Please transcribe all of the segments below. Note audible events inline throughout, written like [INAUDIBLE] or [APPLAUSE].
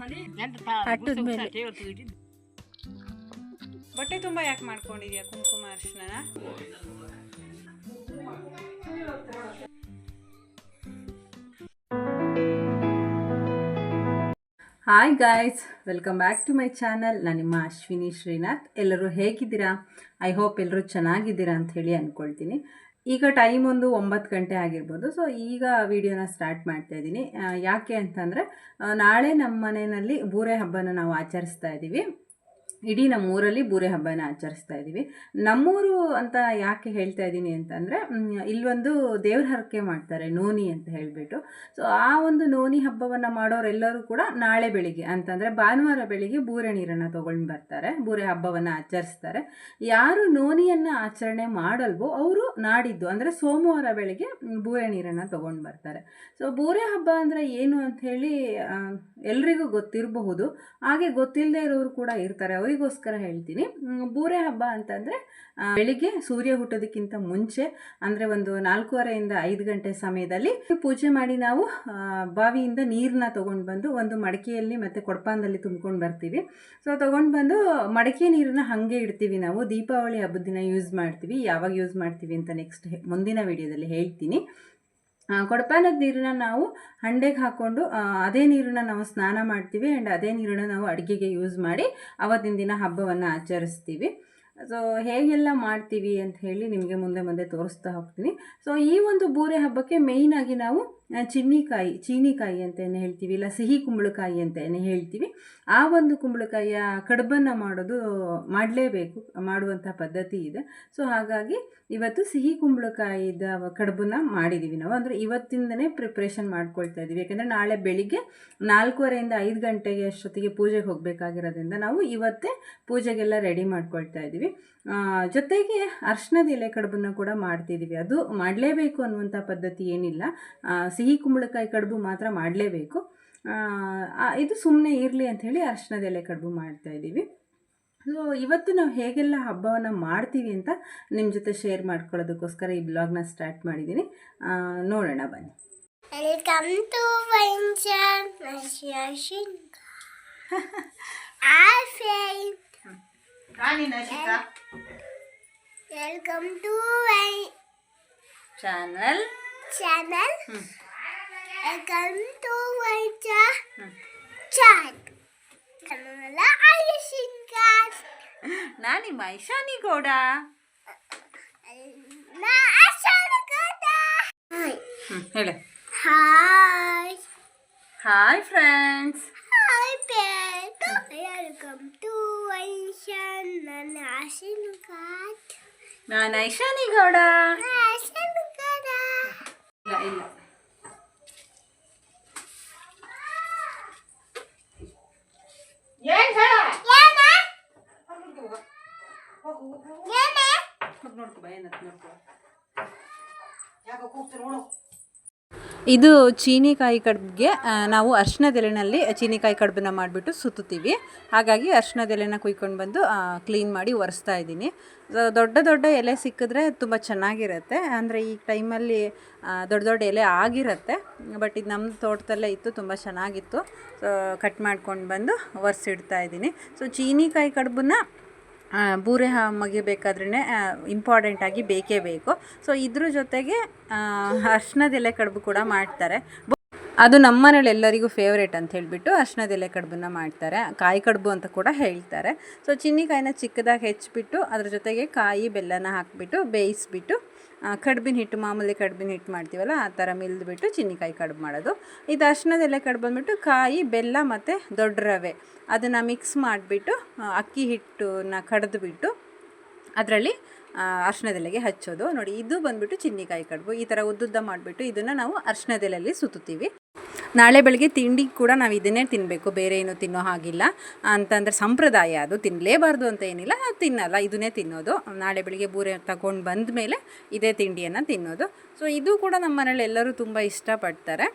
ಮೇಲೆ ಬಟ್ಟೆ ತುಂಬ ಯಾಕೆ ಮಾಡ್ಕೊಂಡಿದ್ಯಾ ಕುಂಕುಮ ಅರ್ಶನ hi guys welcome back to my channel ನಾನು ನಿಮ್ಮ ಅಶ್ವಿನಿ ಶ್ರೀನಾಥ್. ಎಲ್ಲರೂ ಹೇಗಿದ್ದೀರಾ? ಐ ಹೋಪ್ ಎಲ್ಲರೂ ಚೆನ್ನಾಗಿದ್ದೀರಾ ಅಂತ ಹೇಳಿ ಅಂದ್ಕೊಳ್ತೀನಿ ಈಗ ಟೈಮ್ ಒಂದು ಒಂಬತ್ತು ಗಂಟೆ ಆಗಿರ್ಬೋದು. ಸೊ ಈಗ ವಿಡಿಯೋನ ಸ್ಟಾರ್ಟ್ ಮಾಡ್ತಾ ಇದ್ದೀನಿ. ಯಾಕೆ ಅಂತಂದರೆ ನಾಳೆ ನಮ್ಮ ಮನೆಯಲ್ಲಿ ಬೂರೆ ಹಬ್ಬನ ನಾವು ಆಚರಿಸ್ತಾ ಇದ್ದೀವಿ. ಇಡೀ ನಮ್ಮೂರಲ್ಲಿ ಬೂರೆ ಹಬ್ಬನ ಆಚರಿಸ್ತಾ ಇದ್ದೀವಿ. ನಮ್ಮೂರು ಅಂತ ಯಾಕೆ ಹೇಳ್ತಾ ಇದ್ದೀನಿ ಅಂತಂದರೆ ಇಲ್ಲೊಂದು ದೇವ್ರ ಹರಕೆ ಮಾಡ್ತಾರೆ, ನೋನಿ ಅಂತ ಹೇಳಿಬಿಟ್ಟು. ಸೊ ಆ ಒಂದು ನೋನಿ ಹಬ್ಬವನ್ನು ಮಾಡೋರೆಲ್ಲರೂ ಕೂಡ ನಾಳೆ ಬೆಳಿಗ್ಗೆ, ಅಂತಂದರೆ ಭಾನುವಾರ ಬೆಳಿಗ್ಗೆ ಬೂರೆ ನೀರನ್ನು ತೊಗೊಂಡು ಬರ್ತಾರೆ, ಬೂರೆ ಹಬ್ಬವನ್ನು ಆಚರಿಸ್ತಾರೆ. ಯಾರು ನೋನಿಯನ್ನು ಆಚರಣೆ ಮಾಡಲ್ವೋ ಅವರು ನಾಡಿದ್ದು, ಅಂದರೆ ಸೋಮವಾರ ಬೆಳಿಗ್ಗೆ ಬೂರೆ ನೀರನ್ನು ತೊಗೊಂಡು ಬರ್ತಾರೆ. ಸೊ ಬೂರೆ ಹಬ್ಬ ಅಂದರೆ ಏನು ಅಂಥೇಳಿ ಎಲ್ರಿಗೂ ಗೊತ್ತಿರಬಹುದು. ಹಾಗೆ ಗೊತ್ತಿಲ್ಲದೆ ಇರೋರು ಕೂಡ ಇರ್ತಾರೆ. ಅವರಿಗೋಸ್ಕರ ಹೇಳ್ತೀನಿ. ಬೂರೆ ಹಬ್ಬ ಅಂತಂದರೆ ಬೆಳಿಗ್ಗೆ ಸೂರ್ಯ ಹುಟ್ಟೋದಕ್ಕಿಂತ ಮುಂಚೆ, ಅಂದರೆ ಒಂದು ನಾಲ್ಕೂವರೆಯಿಂದ ಐದು ಗಂಟೆ ಸಮಯದಲ್ಲಿ ಪೂಜೆ ಮಾಡಿ ನಾವು ಬಾವಿಯಿಂದ ನೀರನ್ನ ತೊಗೊಂಡು ಬಂದು ಒಂದು ಮಡಕೆಯಲ್ಲಿ ಮತ್ತು ಕೊಡಪಾನದಲ್ಲಿ ತುಂಬ್ಕೊಂಡು ಬರ್ತೀವಿ. ಸೊ ತೊಗೊಂಡು ಬಂದು ಮಡಕೆ ನೀರನ್ನ ಹಾಗೆ ಇಡ್ತೀವಿ ನಾವು. ದೀಪಾವಳಿ ಹಬ್ಬದ ದಿನ ಯೂಸ್ ಮಾಡ್ತೀವಿ. ಯಾವಾಗ ಯೂಸ್ ಮಾಡ್ತೀವಿ ಅಂತ ನೆಕ್ಸ್ಟ್ ಮುಂದಿನ ವಿಡಿಯೋದಲ್ಲಿ ಹೇಳ್ತೀನಿ. ಕೊಡಪಾನದ ನೀರನ್ನ ನಾವು ಹಂಡೆಗೆ ಹಾಕ್ಕೊಂಡು ಅದೇ ನೀರನ್ನ ನಾವು ಸ್ನಾನ ಮಾಡ್ತೀವಿ ಆ್ಯಂಡ್ ಅದೇ ನೀರನ್ನ ನಾವು ಅಡುಗೆಗೆ ಯೂಸ್ ಮಾಡಿ ಅವತ್ತಿನ ದಿನ ಹಬ್ಬವನ್ನು ಆಚರಿಸ್ತೀವಿ. ಸೊ ಹೇಗೆಲ್ಲ ಮಾಡ್ತೀವಿ ಅಂತ ಹೇಳಿ ನಿಮಗೆ ಮುಂದೆ ಮುಂದೆ ತೋರಿಸ್ತಾ ಹೋಗ್ತೀನಿ. ಸೊ ಈ ಒಂದು ಬೂರೆ ಹಬ್ಬಕ್ಕೆ ಮೇಯ್ನಾಗಿ ನಾವು ಚಿನ್ನಿಕಾಯಿ, ಚೀನಿಕಾಯಿ ಅಂತ ಏನು ಹೇಳ್ತೀವಿ ಇಲ್ಲ ಸಿಹಿ ಕುಂಬಳಕಾಯಿ ಅಂತ ಏನು ಹೇಳ್ತೀವಿ. ಆ ಒಂದು ಕುಂಬಳಕಾಯಿಯ ಕಡುಬನ್ನು ಮಾಡೋದು ಮಾಡಲೇಬೇಕು ಮಾಡುವಂಥ ಪದ್ಧತಿ ಇದೆ. ಸೊ ಹಾಗಾಗಿ ಇವತ್ತು ಸಿಹಿ ಕುಂಬಳಕಾಯಿದ ಕಡುಬನ್ನ ಮಾಡಿದ್ದೀವಿ ನಾವು. ಅಂದರೆ ಇವತ್ತಿಂದನೇ ಪ್ರಿಪ್ರೇಷನ್ ಮಾಡ್ಕೊಳ್ತಾ ಇದ್ದೀವಿ ಯಾಕೆಂದರೆ ನಾಳೆ ಬೆಳಿಗ್ಗೆ ನಾಲ್ಕೂವರೆಯಿಂದ ಐದು ಗಂಟೆಗೆ ಅಷ್ಟೊತ್ತಿಗೆ ಪೂಜೆಗೆ ಹೋಗಬೇಕಾಗಿರೋದ್ರಿಂದ ನಾವು ಇವತ್ತೇ ಪೂಜೆಗೆಲ್ಲ ರೆಡಿ ಮಾಡ್ಕೊಳ್ತಾ ಇದ್ದೀವಿ ಜೊತೆಗೆ ಅರ್ಶಿನದ ಎಲೆ ಕಡುಬನ್ನ ಕೂಡ ಮಾಡ್ತಿದ್ದೀವಿ ಅದು ಮಾಡಲೇಬೇಕು ಅನ್ನುವಂಥ ಪದ್ಧತಿ ಏನಿಲ್ಲ. ಸಿಹಿ ಕುಂಬಳಕಾಯಿ ಕಡುಬು ಮಾತ್ರ ಮಾಡಲೇಬೇಕು. ಇದು ಸುಮ್ಮನೆ ಇರಲಿ ಅಂಥೇಳಿ ಅರ್ಶಿನದ ಎಲೆ ಕಡುಬು ಮಾಡ್ತಾ ಇದ್ದೀವಿ ಸೊ ಇವತ್ತು ನಾವು ಹೇಗೆಲ್ಲ ಹಬ್ಬವನ್ನು ಮಾಡ್ತೀವಿ ಅಂತ ನಿಮ್ಮ ಜೊತೆ ಶೇರ್ ಮಾಡ್ಕೊಳ್ಳೋದಕ್ಕೋಸ್ಕರ ಈ ಬ್ಲಾಗ್ನ ಸ್ಟಾರ್ಟ್ ಮಾಡಿದ್ದೀನಿ ನೋಡೋಣ ಬನ್ನಿ. Welcome to welcome to my channel channel welcome channel my ಚಾ to my cha- chat. Kannada ಆಯುಷಿಂಗಾರ್ ನಾನು ನಿಮ್ಮ ಐಶಾನಿ ಗೌಡ. ನಾ ಅಶೋಕ ಹಾಯ್. ಹೇಳು. ಹಾಯ್. ಹಾಯ್ ಫ್ರೆಂಡ್ಸ್ ಹಾಯ್ ಪೇಟ್ ವೆಲ್ಕಮ್ ಟು ವೈಶನ್ ನನ್ನ ಆಶೀರ್ವಾದ ನಾನು ಐಶಾನಿ ಗೌಡ. ಇದು ಚೀನಿಕಾಯಿ ಕಡುಬಿಗೆ ನಾವು ಅರ್ಶಿನದೆಲೆನಲ್ಲಿ ಚೀನಿಕಾಯಿ ಕಡುಬನ್ನ ಮಾಡಿಬಿಟ್ಟು ಸುತ್ತುತ್ತೀವಿ. ಹಾಗಾಗಿ ಅರ್ಶಿನದೆಲೆನ ಕುಯ್ಕೊಂಡು ಬಂದು ಕ್ಲೀನ್ ಮಾಡಿ ಒರೆಸ್ತಾ ಇದ್ದೀನಿ. ದೊಡ್ಡ ದೊಡ್ಡ ಎಲೆ ಸಿಕ್ಕಿದ್ರೆ ತುಂಬ ಚೆನ್ನಾಗಿರುತ್ತೆ. ಅಂದರೆ ಈ ಟೈಮಲ್ಲಿ ದೊಡ್ಡ ದೊಡ್ಡ ಎಲೆ ಆಗಿರುತ್ತೆ, ಬಟ್ ಇದು ನಮ್ಮ ತೋಟದಲ್ಲೇ ಇತ್ತು, ತುಂಬ ಚೆನ್ನಾಗಿತ್ತು. ಸೊ, ಕಟ್ ಮಾಡ್ಕೊಂಡು ಬಂದು ಒರೆಸಿಡ್ತಾ ಇದ್ದೀನಿ. ಸೊ, ಚೀನಿಕಾಯಿ ಕಡುಬನ್ನ ಬೂರೆ ಹಮ್ಮಗೆ ಬೇಕಾದ್ರೇ ಇಂಪಾರ್ಟೆಂಟಾಗಿ ಬೇಕೇ ಬೇಕು. ಸೊ ಇದ್ರ ಜೊತೆಗೆ ಅರ್ಶಿನದೆಲೆ ಕಡುಬು ಕೂಡ ಮಾಡ್ತಾರೆ. ಅದು ನಮ್ಮನೇಲಿ ಎಲ್ಲರಿಗೂ ಫೇವ್ರೇಟ್ ಅಂತ ಹೇಳಿಬಿಟ್ಟು ಅರ್ಶಿನದ ಎಲೆ ಕಡುಬನ್ನ ಮಾಡ್ತಾರೆ. ಕಾಯಿ ಕಡುಬು ಅಂತ ಕೂಡ ಹೇಳ್ತಾರೆ. ಸೊ ಚಿನ್ನಿಕಾಯಿನ ಚಿಕ್ಕದಾಗಿ ಹೆಚ್ಚಿಬಿಟ್ಟು ಅದ್ರ ಜೊತೆಗೆ ಕಾಯಿ, ಬೆಲ್ಲನ ಹಾಕಿಬಿಟ್ಟು ಬೇಯಿಸ್ಬಿಟ್ಟು ಕಡುಬಿನ ಹಿಟ್ಟು, ಮಾಮೂಲಿ ಕಡ್ಬಿನ ಹಿಟ್ಟು ಮಾಡ್ತೀವಲ್ಲ, ಆ ಥರ ಮಿಲ್ದ್ಬಿಟ್ಟು ಚಿನ್ನಿಕಾಯಿ ಕಡುಬು ಮಾಡೋದು. ಇದು ಅರ್ಶಿನದ ಎಲೆ ಕಡುಬು ಬಂದುಬಿಟ್ಟು ಕಾಯಿ, ಬೆಲ್ಲ ಮತ್ತು ದೊಡ್ಡ ರವೆ. ಅದನ್ನು ಮಿಕ್ಸ್ ಮಾಡಿಬಿಟ್ಟು ಅಕ್ಕಿ ಹಿಟ್ಟನ್ನ ಕಡ್ದುಬಿಟ್ಟು ಅದರಲ್ಲಿ ಅರ್ಶಿನದೆಲೆಗೆ ಹಚ್ಚೋದು. ನೋಡಿ, ಇದು ಬಂದ್ಬಿಟ್ಟು ಚಿನ್ನಿಕಾಯಿ ಕಡುಬು. ಈ ಥರ ಉದ್ದುದ್ದ ಮಾಡಿಬಿಟ್ಟು ಇದನ್ನು ನಾವು ಅರ್ಶಿನದೆಲೆಯಲ್ಲಿ ಸುತ್ತುತ್ತೀವಿ. ನಾಳೆ ಬೆಳಗ್ಗೆ ತಿಂಡಿ ಕೂಡ ನಾವು ಇದನ್ನೇ ತಿನ್ನಬೇಕು ಬೇರೆ ಏನು ತಿನ್ನೋ ಹಾಗಿಲ್ಲ. ಅಂತಂದರೆ ಸಂಪ್ರದಾಯ ಅದು ತಿನ್ನಲೇಬಾರ್ದು ಅಂತ ಏನಿಲ್ಲ ನಾವು ತಿನ್ನಲ್ಲ, ಇದನ್ನೇ ತಿನ್ನೋದು. ನಾಳೆ ಬೆಳಗ್ಗೆ ಬೂರೆ ತಗೊಂಡು ಬಂದ ಮೇಲೆ ಇದೇ ತಿಂಡಿಯನ್ನು ತಿನ್ನೋದು. ಸೊ ಇದು ಕೂಡ ನಮ್ಮ ಮನೇಲಿ ಎಲ್ಲರೂ ತುಂಬ ಇಷ್ಟಪಡ್ತಾರೆ.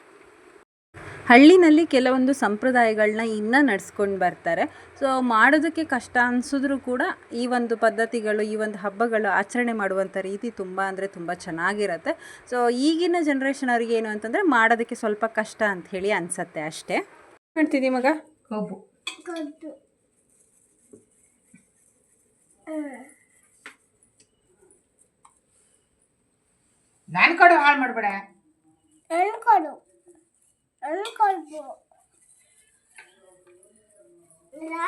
ಹಳ್ಳಿನಲ್ಲಿ ಕೆಲವೊಂದು ಸಂಪ್ರದಾಯಗಳನ್ನ ಇನ್ನೂ ನಡ್ಸ್ಕೊಂಡು ಬರ್ತಾರೆ. ಸೊ ಮಾಡೋದಕ್ಕೆ ಕಷ್ಟ ಅನಿಸಿದ್ರು ಕೂಡ ಈ ಒಂದು ಪದ್ಧತಿಗಳು ಈ ಒಂದು ಹಬ್ಬಗಳು ಆಚರಣೆ ಮಾಡುವಂಥ ರೀತಿ ತುಂಬ ಅಂದರೆ ತುಂಬ ಚೆನ್ನಾಗಿರುತ್ತೆ. ಸೊ ಈಗಿನ ಜನ್ರೇಷನ್ ಅವ್ರಿಗೆ ಏನು ಅಂತಂದರೆ ಮಾಡೋದಕ್ಕೆ ಸ್ವಲ್ಪ ಕಷ್ಟ ಅಂತ ಹೇಳಿ ಅನಿಸತ್ತೆ ಅಷ್ಟೇ. ಮಾಡ್ತಿದ್ದೀ ಮಗ? ಕಬ್ಬು. ನಾನು ಕೊಡು ಹಾಳು ಮಾಡ್ಬೇಡ. আমি করব না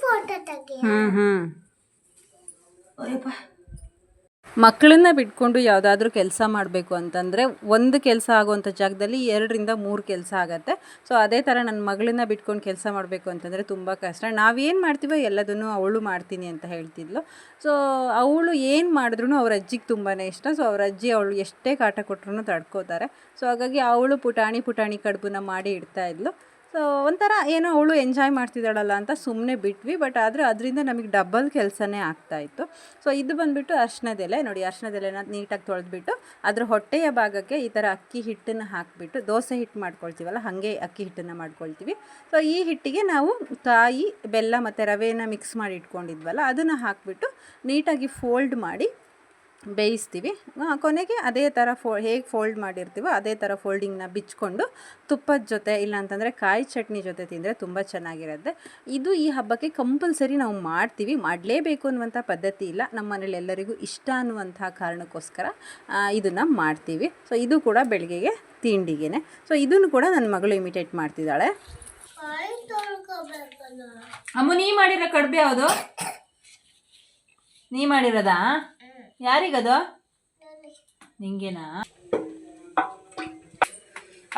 फ़ोटो तक हाँ हाँ अरे पा ಮಕ್ಕಳನ್ನ ಬಿಟ್ಕೊಂಡು ಯಾವುದಾದ್ರೂ ಕೆಲಸ ಮಾಡಬೇಕು ಅಂತಂದರೆ ಒಂದು ಕೆಲಸ ಆಗುವಂಥ ಜಾಗದಲ್ಲಿ ಎರಡರಿಂದ ಮೂರು ಕೆಲಸ ಆಗುತ್ತೆ. ಸೊ ಅದೇ ಥರ ನನ್ನ ಮಗಳನ್ನ ಬಿಟ್ಕೊಂಡು ಕೆಲಸ ಮಾಡಬೇಕು ಅಂತಂದರೆ ತುಂಬ ಕಷ್ಟ. ನಾವೇನು ಮಾಡ್ತೀವೋ ಎಲ್ಲದನ್ನು ಅವಳು ಮಾಡ್ತೀನಿ ಅಂತ ಹೇಳ್ತಿದ್ಲು. ಸೊ ಅವಳು ಏನು ಮಾಡಿದ್ರು ಅವ್ರ ಅಜ್ಜಿಗೆ ತುಂಬಾ ಇಷ್ಟ. ಸೊ ಅವ್ರ ಅಜ್ಜಿ ಅವಳು ಎಷ್ಟೇ ಕಾಟ ಕೊಟ್ರೂ ತಡ್ಕೋತಾರೆ. ಸೊ ಹಾಗಾಗಿ ಅವಳು ಪುಟಾಣಿ ಪುಟಾಣಿ ಕಡುಬನ್ನ ಮಾಡಿ ಇಡ್ತಾ ಇದ್ಲು. ಸೊ ಒಂಥರ ಏನೋ ಅವಳು ಎಂಜಾಯ್ ಮಾಡ್ತಿದ್ದಾಳಲ್ಲ ಅಂತ ಸುಮ್ಮನೆ ಬಿಟ್ವಿ ಬಟ್ ಆದರೆ ಅದರಿಂದ ನಮಗೆ ಡಬಲ್ ಕೆಲಸನೇ ಆಗ್ತಾಯಿತ್ತು ಸೊ ಇದು ಬಂದುಬಿಟ್ಟು ಅರ್ಶಿನದೆಲೆ ನೋಡಿ ಅರ್ಶಿನದೆಲೆನ ನೀಟಾಗಿ ತೊಳೆದ್ಬಿಟ್ಟು ಅದರ ಹೊಟ್ಟೆಯ ಭಾಗಕ್ಕೆ ಈ ಥರ ಅಕ್ಕಿ ಹಿಟ್ಟನ್ನು ಹಾಕಿಬಿಟ್ಟು ದೋಸೆ ಹಿಟ್ಟು ಮಾಡ್ಕೊಳ್ತೀವಲ್ಲ, ಹಾಗೆ ಅಕ್ಕಿ ಹಿಟ್ಟನ್ನು ಮಾಡ್ಕೊಳ್ತೀವಿ. ಸೊ ಈ ಹಿಟ್ಟಿಗೆ ನಾವು ಕಾಯಿ ಬೆಲ್ಲ ಮತ್ತು ರವೆಯನ್ನು ಮಿಕ್ಸ್ ಮಾಡಿ ಇಟ್ಕೊಂಡಿದ್ವಲ್ಲ, ಅದನ್ನು ಹಾಕಿಬಿಟ್ಟು ನೀಟಾಗಿ ಫೋಲ್ಡ್ ಮಾಡಿ ಬೇಯಿಸ್ತೀವಿ. ಕೊನೆಗೆ ಅದೇ ಥರ ಫೋ ಹೇಗೆ ಫೋಲ್ಡ್ ಮಾಡಿರ್ತೀವೋ ಅದೇ ಥರ ಫೋಲ್ಡಿಂಗ್ನ ಬಿಚ್ಕೊಂಡು ತುಪ್ಪದ ಜೊತೆ ಇಲ್ಲಾಂತಂದರೆ ಕಾಯಿ ಚಟ್ನಿ ಜೊತೆ ತಿಂದರೆ ತುಂಬ ಚೆನ್ನಾಗಿರುತ್ತೆ. ಇದು ಈ ಹಬ್ಬಕ್ಕೆ ಕಂಪಲ್ಸರಿ ನಾವು ಮಾಡ್ತೀವಿ. ಮಾಡಲೇಬೇಕು ಅನ್ನುವಂಥ ಪದ್ಧತಿ ಇಲ್ಲ. ನಮ್ಮ ಮನೇಲಿ ಎಲ್ಲರಿಗೂ ಇಷ್ಟ ಅನ್ನುವಂಥ ಕಾರಣಕ್ಕೋಸ್ಕರ ಇದನ್ನು ಮಾಡ್ತೀವಿ. ಸೊ ಇದು ಕೂಡ ಬೆಳಗ್ಗೆಗೆ ತಿಂಡಿಗೆ ಸೊ ಇದನ್ನು ಕೂಡ ನನ್ನ ಮಗಳು ಇಮಿಟೇಟ್ ಮಾಡ್ತಿದ್ದಾಳೆ. ಅಮ್ಮ ನೀ ಮಾಡಿರೋ ಕಡಿಮೆ ಯಾವುದು? ನೀ ಮಾಡಿರೋದಾ? ಯಾರಿಗದು? ನಿಂಗೇನಾ?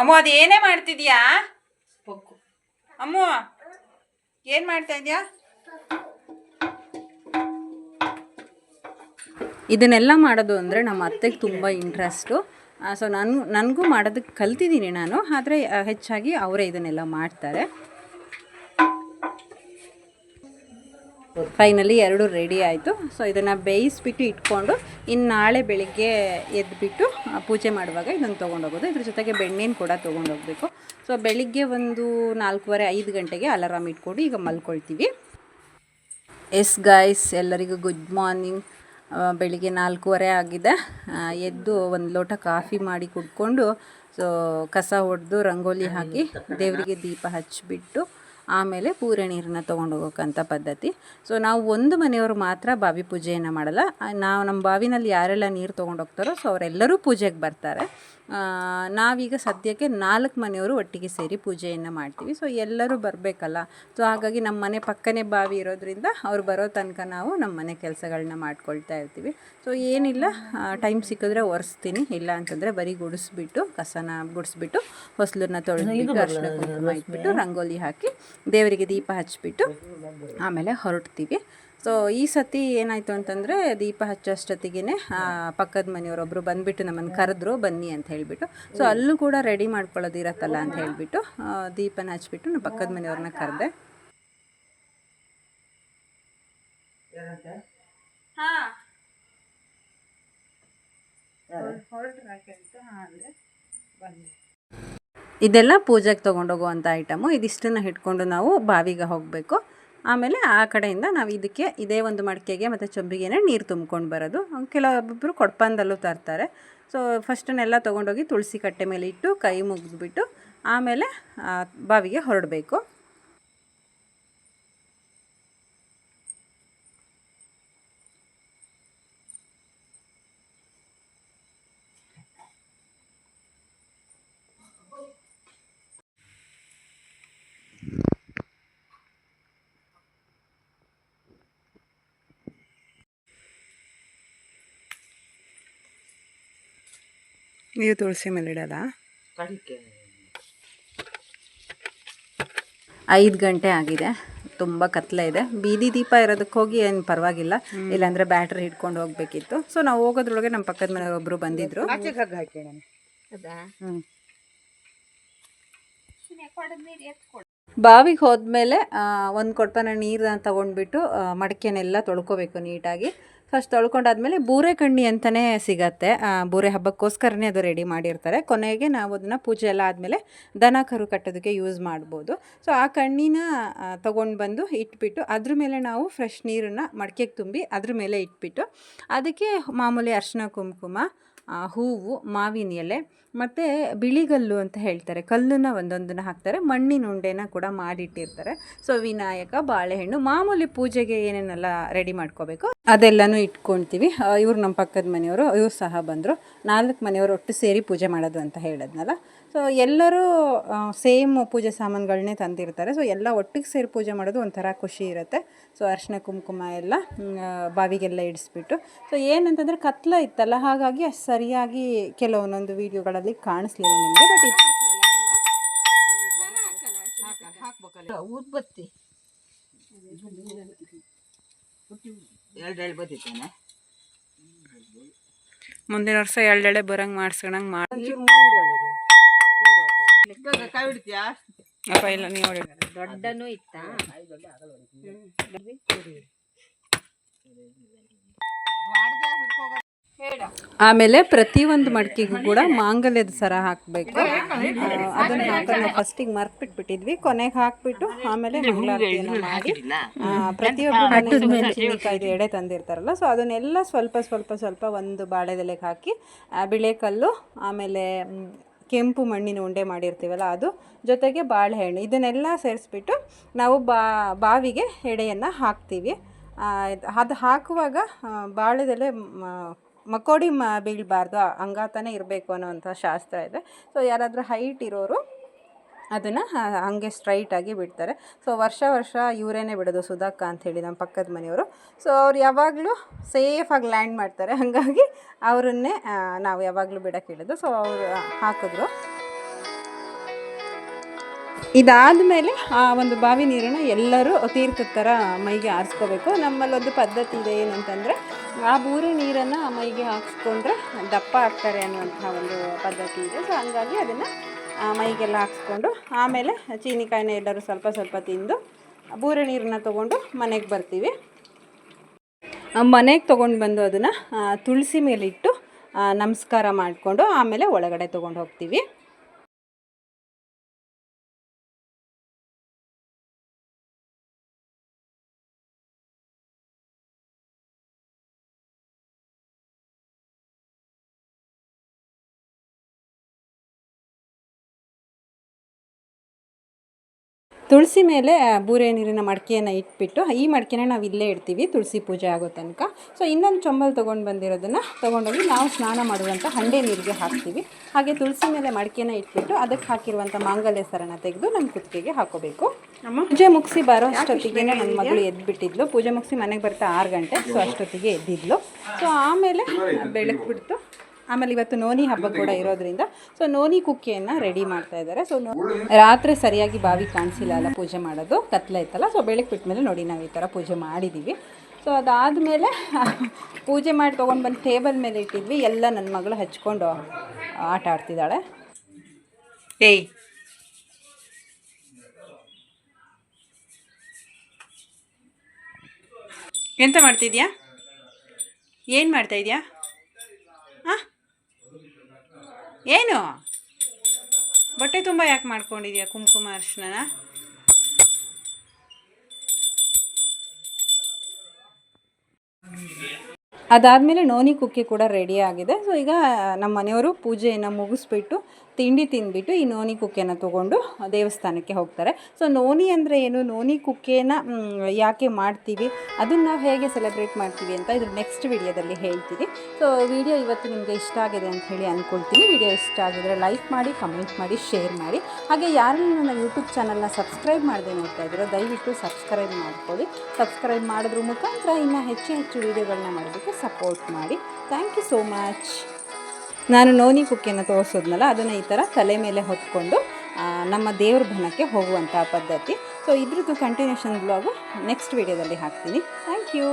ಅಮ್ಮ ಅದು ಏನೇ ಮಾಡ್ತಿದ್ಯಾ? ಪೊಕ್ಕು ಅಮ್ಮ ಏನು ಮಾಡ್ತಾ ಇದೆಯಾ? ಇದನ್ನೆಲ್ಲ ಮಾಡೋದು ಅಂದರೆ ನಮ್ಮ ಅತ್ತೆಗೆ ತುಂಬ ಇಂಟ್ರೆಸ್ಟು ಸೊ ನಾನು ನನಗೂ ಮಾಡೋದಕ್ಕೆ ಕಲ್ತಿದ್ದೀನಿ ನಾನು ಆದರೆ ಹೆಚ್ಚಾಗಿ ಅವರೇ ಇದನ್ನೆಲ್ಲ ಮಾಡ್ತಾರೆ. ಫೈನಲಿ ಎರಡು ರೆಡಿ ಆಯಿತು. ಸೊ ಇದನ್ನು ಬೇಯಿಸ್ಬಿಟ್ಟು ಇಟ್ಕೊಂಡು ಇನ್ನು ನಾಳೆ ಬೆಳಿಗ್ಗೆ ಎದ್ದುಬಿಟ್ಟು ಪೂಜೆ ಮಾಡುವಾಗ ಇದನ್ನು ತೊಗೊಂಡೋಗೋದು. ಇದ್ರ ಜೊತೆಗೆ ಬೆಣ್ಣೆನ ಕೂಡ ತೊಗೊಂಡೋಗ್ಬೇಕು. ಸೊ ಬೆಳಿಗ್ಗೆ ಒಂದು ನಾಲ್ಕೂವರೆ ಐದು ಗಂಟೆಗೆ ಅಲಾರಾಮ್ ಇಟ್ಕೊಂಡು ಈಗ ಮಲ್ಕೊಳ್ತೀವಿ. ಎಸ್ ಗಾಯ್ಸ್ ಎಲ್ಲರಿಗೂ ಗುಡ್ ಮಾರ್ನಿಂಗ್ ಬೆಳಿಗ್ಗೆ ನಾಲ್ಕೂವರೆ ಆಗಿದೆ. ಎದ್ದು ಒಂದು ಲೋಟ ಕಾಫಿ ಮಾಡಿ ಕುಡ್ಕೊಂಡು ಸೊ ಕಸ ಹೊಡೆದು ರಂಗೋಲಿ ಹಾಕಿ ದೇವರಿಗೆ ದೀಪ ಹಚ್ಚಿಬಿಟ್ಟು ಆಮೇಲೆ ಪೂರೆ ನೀರನ್ನ ತೊಗೊಂಡೋಗೋಕ್ಕಂಥ ಪದ್ಧತಿ. ಸೊ ನಾವು ಒಂದು ಮನೆಯವರು ಮಾತ್ರ ಬಾವಿ ಪೂಜೆಯನ್ನು ಮಾಡಲ್ಲ. ನಾವು ನಮ್ಮ ಬಾವಿನಲ್ಲಿ ಯಾರೆಲ್ಲ ನೀರು ತೊಗೊಂಡೋಗ್ತಾರೋ ಸೊ ಅವರೆಲ್ಲರೂ ಪೂಜೆಗೆ ಬರ್ತಾರೆ. ನಾವೀಗ ಸದ್ಯಕ್ಕೆ ನಾಲ್ಕು ಮನೆಯವರು ಒಟ್ಟಿಗೆ ಸೇರಿ ಪೂಜೆಯನ್ನು ಮಾಡ್ತೀವಿ. ಸೊ ಎಲ್ಲರೂ ಬರಬೇಕಲ್ಲ. ಸೊ ಹಾಗಾಗಿ ನಮ್ಮ ಮನೆ ಪಕ್ಕನೇ ಬಾವಿ ಇರೋದ್ರಿಂದ ಅವ್ರು ಬರೋ ತನಕ ನಾವು ನಮ್ಮ ಮನೆ ಕೆಲಸಗಳನ್ನ ಮಾಡ್ಕೊಳ್ತಾ ಇರ್ತೀವಿ. ಸೊ ಏನಿಲ್ಲ ಟೈಮ್ ಸಿಕ್ಕಿದ್ರೆ ಒರೆಸ್ತೀನಿ. ಇಲ್ಲ ಅಂತಂದರೆ ಬರೀ ಗುಡಿಸ್ಬಿಟ್ಟು ಕಸನ ಗುಡಿಸ್ಬಿಟ್ಟು ಹೊಸಲನ್ನ ತೊಳೆದ್ಬಿಟ್ಟು ಅರ್ಶಿನ ಕುಂಕುಮ ಇಟ್ಬಿಟ್ಟು ರಂಗೋಲಿ ಹಾಕಿ ದೇವರಿಗೆ ದೀಪ ಹಚ್ಬಿಟ್ಟು ಆಮೇಲೆ ಹೊರಡ್ತೀವಿ. ಸೊ ಈ ಸತಿ ಏನಾಯಿತು ಅಂತಂದರೆ ದೀಪ ಹಚ್ಚೋಷ್ಟೊತ್ತಿಗೆ ಪಕ್ಕದ ಮನೆಯವರೊಬ್ಬರು ಬಂದುಬಿಟ್ಟು ನಮ್ಮನ್ನು ಕರೆದ್ರು ಬನ್ನಿ ಅಂತ ಹೇಳಿಬಿಟ್ಟು. ಸೊ ಅಲ್ಲೂ ಕೂಡ ರೆಡಿ ಮಾಡ್ಕೊಳ್ಳೋದಿರತ್ತಲ್ಲ ಅಂತ ಹೇಳಿಬಿಟ್ಟು ದೀಪನ ಹಚ್ಬಿಟ್ಟು ನಾವು ಪಕ್ಕದ ಮನೆಯವ್ರನ್ನ ಕರೆದೆ. ಇದೆಲ್ಲ ಪೂಜೆಗೆ ತೊಗೊಂಡೋಗುವಂಥ ಐಟಮು ಇದಿಷ್ಟನ್ನು ಹಿಡ್ಕೊಂಡು ನಾವು ಬಾವಿಗೆ ಹೋಗಬೇಕು. ಆಮೇಲೆ ಆ ಕಡೆಯಿಂದ ನಾವು ಇದಕ್ಕೆ ಇದೇ ಒಂದು ಮಡಿಕೆಗೆ ಮತ್ತು ಚೊಂಬಿಗೆನೆ ನೀರು ತುಂಬ್ಕೊಂಡು ಬರೋದು. ಕೆಲವೊಬ್ಬರು ಕೊಡ್ಪಂದಲ್ಲೂ ತರ್ತಾರೆ. ಸೊ ಫಸ್ಟನ್ನೆಲ್ಲ ತೊಗೊಂಡೋಗಿ ತುಳಸಿ ಕಟ್ಟೆ ಮೇಲೆ ಇಟ್ಟು ಕೈ ಮುಗಿದ್ಬಿಟ್ಟು ಆಮೇಲೆ ಬಾವಿಗೆ ಹೊರಡಬೇಕು. ನೀವು ತುಳಸಿ ಮೇಲೆ ಇಡಲ್ಲ ಐದು ಗಂಟೆ ಆಗಿದೆ. ತುಂಬ ಕತ್ಲೆ ಇದೆ. ಬೀದಿ ದೀಪ ಇರೋದಕ್ಕೆ ಹೋಗಿ ಏನು ಪರವಾಗಿಲ್ಲ. ಇಲ್ಲಾಂದ್ರೆ ಬ್ಯಾಟ್ರಿ ಹಿಡ್ಕೊಂಡು ಹೋಗ್ಬೇಕಿತ್ತು. ಸೊ ನಾವು ಹೋಗೋದ್ರೊಳಗೆ ನಮ್ಮ ಪಕ್ಕದ ಮನೆಯೊಬ್ಬರು ಬಂದಿದ್ರು. ಹ್ಮ್. ಬಾವಿಗೆ ಹೋದ್ಮೇಲೆ ಒಂದು ಕೊಡ್ಪನ ನೀರನ್ನ ತಗೊಂಡ್ಬಿಟ್ಟು ಆ, ಮಡಕೆನೆಲ್ಲ ತೊಳ್ಕೊಬೇಕು ನೀಟಾಗಿ. ಫಸ್ಟ್ ತೊಳ್ಕೊಂಡಾದ್ಮೇಲೆ ಬೂರೆ ಕಣ್ಣಿ ಅಂತಲೇ ಸಿಗತ್ತೆ. ಬೂರೆ ಹಬ್ಬಕ್ಕೋಸ್ಕರನೇ ಅದು ರೆಡಿ ಮಾಡಿರ್ತಾರೆ. ಕೊನೆಗೆ ನಾವು ಅದನ್ನು ಪೂಜೆ ಎಲ್ಲ ಆದಮೇಲೆ ದನ ಕರು ಕಟ್ಟೋದಕ್ಕೆ ಯೂಸ್ ಮಾಡ್ಬೋದು. ಸೊ ಆ ಕಣ್ಣಿನ ತೊಗೊಂಡು ಬಂದು ಇಟ್ಬಿಟ್ಟು ಅದ್ರ ಮೇಲೆ ನಾವು ಫ್ರೆಶ್ ನೀರನ್ನು ಮಡಿಕೆಗೆ ತುಂಬಿ ಅದ್ರ ಮೇಲೆ ಇಟ್ಬಿಟ್ಟು ಅದಕ್ಕೆ ಮಾಮೂಲಿ ಅರಿಶಿನ ಕುಂಕುಮ ಹೂವು, ಮಾವಿನ ಎಲೆ, ಮತ್ತು ಬಿಳಿಗಲ್ಲು ಅಂತ ಹೇಳ್ತಾರೆ. ಕಲ್ಲನ್ನ ಒಂದೊಂದನ್ನು ಹಾಕ್ತಾರೆ. ಮಣ್ಣಿನ ಉಂಡೆನ ಕೂಡ ಮಾಡಿಟ್ಟಿರ್ತಾರೆ. ಸೊ, ವಿನಾಯಕ, ಬಾಳೆಹಣ್ಣು, ಮಾಮೂಲಿ ಪೂಜೆಗೆ ಏನೇನೆಲ್ಲ ರೆಡಿ ಮಾಡ್ಕೋಬೇಕು, ಅದೆಲ್ಲನೂ ಇಟ್ಕೊಳ್ತೀವಿ ಇವ್ರು ನಮ್ಮ ಪಕ್ಕದ ಮನೆಯವರು, ಇವರು ಸಹ ಬಂದರು. ನಾಲ್ಕು ಮನೆಯವರು ಒಟ್ಟು ಸೇರಿ ಪೂಜೆ ಮಾಡೋದು ಅಂತ ಹೇಳಿದ್ನಲ್ಲ. ಸೊ ಎಲ್ಲರೂ ಸೇಮ್ ಪೂಜೆ ಸಾಮಾನುಗಳನ್ನೇ ತಂದಿರ್ತಾರೆ. ಸೊ ಎಲ್ಲ ಒಟ್ಟಿಗೆ ಸೇರಿ ಪೂಜೆ ಮಾಡೋದು ಒಂಥರ ಖುಷಿ ಇರುತ್ತೆ. ಸೊ ಅರಿಶಿನ ಕುಂಕುಮ ಎಲ್ಲ ಬಾವಿಗೆಲ್ಲ ಇಡಿಸ್ಬಿಟ್ಟು. ಸೊ ಏನಂತಂದರೆ ಕತ್ಲ ಇತ್ತಲ್ಲ ಹಾಗಾಗಿ ಅಷ್ಟು ಸರಿಯಾಗಿ ಕೆಲವೊಂದೊಂದು ವೀಡಿಯೋಗಳಲ್ಲಿ ಕಾಣಿಸ್ಲಿಲ್ಲ ನಿಮಗೆ ಬಟ್ ಎರಡು ಬತ್ತಿತ್ತೇನೆ ಮುಂದಿನ ವರ್ಷ ಎಳ್ಳೆಳೆ ಬರಂಗೆ ಮಾಡ್ಸ್ಕೊಳಂಗೆ ಮಾಡಿ ಅಪ್ಪ ಇಲ್ಲ ನೀವು ದೊಡ್ಡನೂ ಇತ್ತ? ಆಮೇಲೆ ಪ್ರತಿಯೊಂದು ಮಡ್ಕಿಗೂ ಕೂಡ ಮಾಂಗಲ್ಯದ ಸರ ಹಾಕಬೇಕು. ಅದನ್ನ ಹಾಕೊಂಡು ನಾವು ಫಸ್ಟಿಗೆ ಮರ್ಕ್ಬಿಟ್ಬಿಟ್ಟಿದ್ವಿ. ಕೊನೆಗೆ ಹಾಕ್ಬಿಟ್ಟು ಆಮೇಲೆ ಮಂಗಳಾರತಿಯನ್ನು ಮಾಡಿ ಆ, ಪ್ರತಿಯೊಬ್ಬರು ಮೆಣಸಿನಕಾಯ್ದು ಎಡೆ ತಂದಿರ್ತಾರಲ್ಲ ಸೊ ಅದನ್ನೆಲ್ಲ ಸ್ವಲ್ಪ ಸ್ವಲ್ಪ ಸ್ವಲ್ಪ ಒಂದು ಬಾಳೆದೆಲೆಗೆ ಹಾಕಿ ಆ, ಬಿಳೆಕಲ್ಲು ಆಮೇಲೆ ಕೆಂಪು ಮಣ್ಣಿನ ಉಂಡೆ ಮಾಡಿರ್ತೀವಲ್ಲ ಅದು, ಜೊತೆಗೆ ಬಾಳೆಹಣ್ಣು. ಇದನ್ನೆಲ್ಲ ಸೇರಿಸ್ಬಿಟ್ಟು ನಾವು ಬಾವಿಗೆ ಎಡೆಯನ್ನು ಹಾಕ್ತೀವಿ. ಅದು ಹಾಕುವಾಗ ಬಾಳೆದಲ್ಲೇ ಬಾಳೆದೆಲೆ ಮಕೋಡಿ ಮ, ಬೀಳಬಾರ್ದು. ಹಂಗಾತನೇ ಇರಬೇಕು ಅನ್ನೋವಂಥ ಶಾಸ್ತ್ರ ಇದೆ. ಸೊ ಯಾರಾದರೂ ಹೈಟ್ ಇರೋರು ಅದನ್ನು ಹಂಗೆ ಸ್ಟ್ರೈಟಾಗಿ ಬಿಡ್ತಾರೆ. ಸೊ ವರ್ಷ ವರ್ಷ ಇವರೇನೆ ಬಿಡೋದು ಸುಧಾಕ ಅಂಥೇಳಿ ನಮ್ಮ ಪಕ್ಕದ ಮನೆಯವರು. ಸೊ ಅವ್ರು ಯಾವಾಗಲೂ ಸೇಫಾಗಿ ಲ್ಯಾಂಡ್ ಮಾಡ್ತಾರೆ. ಹಾಗಾಗಿ ಅವರನ್ನೇ ನಾವು ಯಾವಾಗಲೂ ಬಿಡೋಕೆ ಹೇಳೋದು. ಸೊ ಅವರು ಹಾಕಿದ್ರು. ಇದಾದ ಮೇಲೆ ಆ, ಒಂದು ಬಾವಿ ನೀರನ್ನು ಎಲ್ಲರೂ ತೀರ್ಥದ ಥರ ಮೈಗೆ ಆರಿಸ್ಕೋಬೇಕು. ನಮ್ಮಲ್ಲೊಂದು ಪದ್ಧತಿ ಇದೆ ಏನಂತಂದರೆ, ಆ ಬೂರಿ ನೀರನ್ನು ಮೈಗೆ ಹಾಕ್ಸ್ಕೊಂಡ್ರೆ ದಪ್ಪ ಆಗ್ತಾರೆ ಅನ್ನುವಂಥ ಒಂದು ಪದ್ಧತಿ ಇದೆ. ಸೊ ಹಂಗಾಗಿ ಅದನ್ನು ಮೈಗೆಲ್ಲ ಹಾಕ್ಸ್ಕೊಂಡು ಆಮೇಲೆ ಚೀನಿಕಾಯಿನ ಎಲ್ಲರೂ ಸ್ವಲ್ಪ ಸ್ವಲ್ಪ ತಿಂದು ಬೂರೆ ನೀರನ್ನ ತೊಗೊಂಡು ಮನೆಗೆ ಬರ್ತೀವಿ. ಮನೆಗೆ ತೊಗೊಂಡು ಬಂದು ಅದನ್ನು ತುಳಸಿ ಮೇಲಿಟ್ಟು ನಮಸ್ಕಾರ ಮಾಡಿಕೊಂಡು ಆಮೇಲೆ ಒಳಗಡೆ ತೊಗೊಂಡು ಹೋಗ್ತೀವಿ. ತುಳಸಿ ಮೇಲೆ ಬೂರೆ ನೀರಿನ ಮಡಿಕೆಯನ್ನು ಇಟ್ಬಿಟ್ಟು ಈ ಮಡಿಕೆನ ನಾವು ಇಲ್ಲೇ ಇಡ್ತೀವಿ ತುಳಸಿ ಪೂಜೆ ಆಗೋ ತನಕ. ಸೊ ಇನ್ನೊಂದು ಚೊಂಬಲ್ ತೊಗೊಂಡು ಬಂದಿರೋದನ್ನು ತೊಗೊಂಡೋಗಿ ನಾವು ಸ್ನಾನ ಮಾಡುವಂಥ ಹಂಡೆ ನೀರಿಗೆ ಹಾಕ್ತೀವಿ. ಹಾಗೆ ತುಳಸಿ ಮೇಲೆ ಮಡಿಕೆನ ಇಟ್ಬಿಟ್ಟು ಅದಕ್ಕೆ ಹಾಕಿರುವಂಥ ಮಾಂಗಲ್ಯ ಸರನ ತೆಗೆದು ನಮ್ಮ ಕುತ್ತಿಗೆಗೆ ಹಾಕೋಬೇಕು. ಪೂಜೆ ಮುಗಿಸಿ ಬರೋ ಅಷ್ಟೊತ್ತಿಗೆ ನನ್ನ ಮಗಳು ಎದ್ಬಿಟ್ಟಿದ್ಲು. ಪೂಜೆ ಮುಗಿಸಿ ಮನೆಗೆ ಬರ್ತಾ ಆರು ಗಂಟೆ ಸೊ ಅಷ್ಟೊತ್ತಿಗೆ ಎದ್ದಿದ್ಲು. ಸೊ ಆಮೇಲೆ ಬೆಳಕು ಬಿಡ್ತು. ಆಮೇಲೆ ಇವತ್ತು ನೋನಿ ಹಬ್ಬ ಕೂಡ ಇರೋದ್ರಿಂದ ಸೊ ನೋನಿ ಕುಕ್ಕಿಯನ್ನು ರೆಡಿ ಮಾಡ್ತಾ ಇದ್ದಾರೆ ಸೊ ರಾತ್ರಿ ಸರಿಯಾಗಿ ಬಾವಿ ಕಾಣಿಸಿಲ್ಲ ಅಲ್ಲ ಪೂಜೆ ಮಾಡೋದು ಕತ್ಲೆ ಇತ್ತಲ್ಲ ಸೊ ಬೆಳಗ್ಗೆ ಬಿಟ್ಮೇಲೆ ನೋಡಿ ನಾವು ಈ ಥರ ಪೂಜೆ ಮಾಡಿದ್ದೀವಿ ಸೊ ಅದಾದಮೇಲೆ [LAUGHS] ಪೂಜೆ ಮಾಡಿ ತೊಗೊಂಡು ಬಂದು ಟೇಬಲ್ ಮೇಲೆ ಇಟ್ಟಿದ್ವಿ. ಎಲ್ಲ ನನ್ನ ಮಗಳು ಹಚ್ಕೊಂಡು ಆಟ ಆಡ್ತಿದ್ದಾಳೆ. ಏಯ್. ಎಂತ ಮಾಡ್ತಿದ್ಯಾ? ಏನು ಮಾಡ್ತಾ ಇದೆಯಾ ಹಾಂ ಏನು? ಬಟ್ಟೆ ತುಂಬ ಯಾಕೆ ಮಾಡ್ಕೊಂಡಿದ್ಯಾ ಕುಂಕುಮ ಅರ್ಶಿನ ಅದಾದಮೇಲೆ ನೋನಿ ಕುಕ್ಕಿ ಕೂಡ ರೆಡಿ ಆಗಿದೆ. ಸೊ ಈಗ ನಮ್ಮ ಮನೆಯವರು ಪೂಜೆಯನ್ನು ಮುಗಿಸ್ಬಿಟ್ಟು ತಿಂಡಿ ತಿಂದ್ಬಿಟ್ಟು ಈ ನೋನಿ ಕುಕ್ಕೆನ ತೊಗೊಂಡು ದೇವಸ್ಥಾನಕ್ಕೆ ಹೋಗ್ತಾರೆ. ಸೊ ನೋನಿ ಅಂದರೆ ಏನು? ನೋನಿ ಕುಕ್ಕೆನ ಯಾಕೆ ಮಾಡ್ತೀವಿ? ಅದನ್ನು ನಾವು ಹೇಗೆ ಸೆಲೆಬ್ರೇಟ್ ಮಾಡ್ತೀವಿ ಅಂತ ಇದ್ರ ನೆಕ್ಸ್ಟ್ ವಿಡಿಯೋದಲ್ಲಿ ಹೇಳ್ತೀವಿ ಸೊ ವಿಡಿಯೋ ಇವತ್ತು ನಿಮಗೆ ಇಷ್ಟ ಆಗಿದೆ ಅಂತ ಹೇಳಿ ಅಂದ್ಕೊಳ್ತೀನಿ ವಿಡಿಯೋ ಇಷ್ಟ ಆಗಿದ್ರೆ ಲೈಕ್ ಮಾಡಿ ಕಮೆಂಟ್ ಮಾಡಿ ಶೇರ್ ಮಾಡಿ. ಹಾಗೆ ಯಾರನ್ನು ನನ್ನ ಯೂಟ್ಯೂಬ್ ಚಾನಲ್ನ ಸಬ್ಸ್ಕ್ರೈಬ್ ಮಾಡದೆ ನೋಡ್ತಾ ಇದ್ದೀರೋ, ದಯವಿಟ್ಟು ಸಬ್ಸ್ಕ್ರೈಬ್ ಮಾಡ್ಕೊಳ್ಳಿ. ಸಬ್ಸ್ಕ್ರೈಬ್ ಮಾಡಿದ್ರ ಮುಖಾಂತರ ಇನ್ನೂ ಹೆಚ್ಚು ಹೆಚ್ಚು ವೀಡಿಯೋಗಳನ್ನ ಮಾಡೋದಕ್ಕೆ ಸಪೋರ್ಟ್ ಮಾಡಿ. ಥ್ಯಾಂಕ್ ಯು ಸೋ ಮಚ್ ನಾನು ನೋನಿ ಕುಕ್ಕಿಯನ್ನು ತೋರಿಸೋದ್ನಲ್ಲ, ಅದನ್ನು ಈ ಥರ ತಲೆ ಮೇಲೆ ಹೊತ್ಕೊಂಡು ನಮ್ಮ ದೇವ್ರ ಬನಕ್ಕೆ ಹೋಗುವಂಥ ಪದ್ಧತಿ. ಸೊ ಇದ್ರದ್ದು ಕಂಟಿನ್ಯೂಷನ್ ಬ್ಲಾಗು ನೆಕ್ಸ್ಟ್ ವೀಡಿಯೋದಲ್ಲಿ ಹಾಕ್ತೀನಿ. Thank you